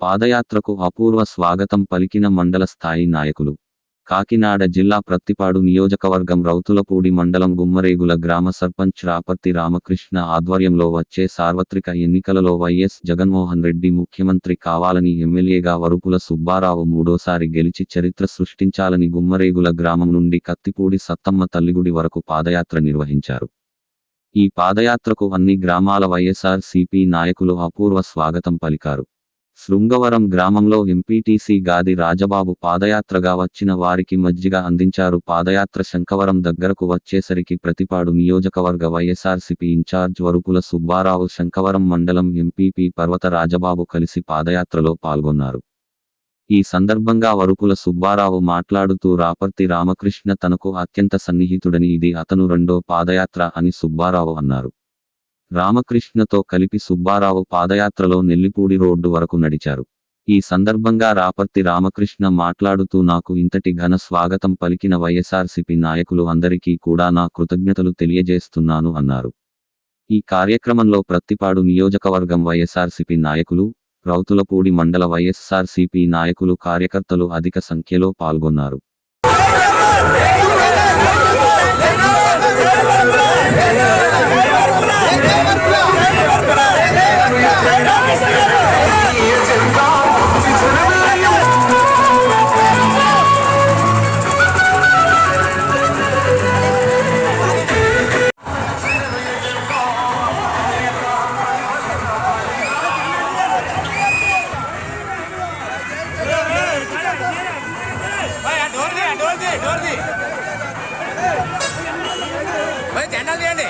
పాదయాత్రకు అపూర్వ స్వాగతం పలికిన మండల స్థాయి నాయకులు. కాకినాడ జిల్లా ప్రత్తిపాడు నియోజకవర్గం రౌతులపూడి మండలం గుమ్మరేగుల గ్రామ సర్పంచ్ రాపర్తి రామకృష్ణ ఆధ్వర్యంలో వచ్చే సార్వత్రిక ఎన్నికలలో వైఎస్ జగన్మోహన్ రెడ్డి ముఖ్యమంత్రి కావాలని ఎమ్మెల్యేగా వరుపుల సుబ్బారావు మూడోసారి గెలిచి చరిత్ర సృష్టించాలని గుమ్మరేగుల గ్రామం నుండి కత్తిపూడి సత్తమ్మ తల్లిగుడి వరకు పాదయాత్ర నిర్వహించారు. ఈ పాదయాత్రకు అన్ని గ్రామాల వైఎస్ఆర్ సిపి నాయకులు అపూర్వ స్వాగతం పలికారు. శృంగవరం గ్రామంలో ఎంపీటీసీ గాది రాజబాబు పాదయాత్రగా వచ్చిన వారికి మజ్జిగ అందించారు. పాదయాత్ర శంకవరం దగ్గరకు వచ్చేసరికి ప్రతిపాడు నియోజకవర్గ వైఎస్ఆర్సీపీ ఇన్ఛార్జ్ వరుపుల సుబ్బారావు శంకవరం మండలం ఎంపీపీ పర్వత రాజబాబు కలిసి పాదయాత్రలో పాల్గొన్నారు. ఈ సందర్భంగా వరుపుల సుబ్బారావు మాట్లాడుతూ రాపర్తి రామకృష్ణ తనకు అత్యంత సన్నిహితుడని ఇది అతను రెండో పాదయాత్ర అని సుబ్బారావు అన్నారు. రామకృష్ణతో కలిపి సుబ్బారావు పాదయాత్రలో నెల్లిపూడి రోడ్డు వరకు నడిచారు. ఈ సందర్భంగా రాపర్తి రామకృష్ణ మాట్లాడుతూ నాకు ఇంతటి ఘన స్వాగతం పలికిన వైఎస్ఆర్సీపీ నాయకులు అందరికీ కూడా నా కృతజ్ఞతలు తెలియజేస్తున్నాను అన్నారు. ఈ కార్యక్రమంలో ప్రత్తిపాడు నియోజకవర్గం వైఎస్ఆర్సీపీ నాయకులు రౌతులపూడి మండల వైఎస్ఆర్సిపి నాయకులు కార్యకర్తలు అధిక సంఖ్యలో పాల్గొన్నారు. మరి జెండాలు తీయండి.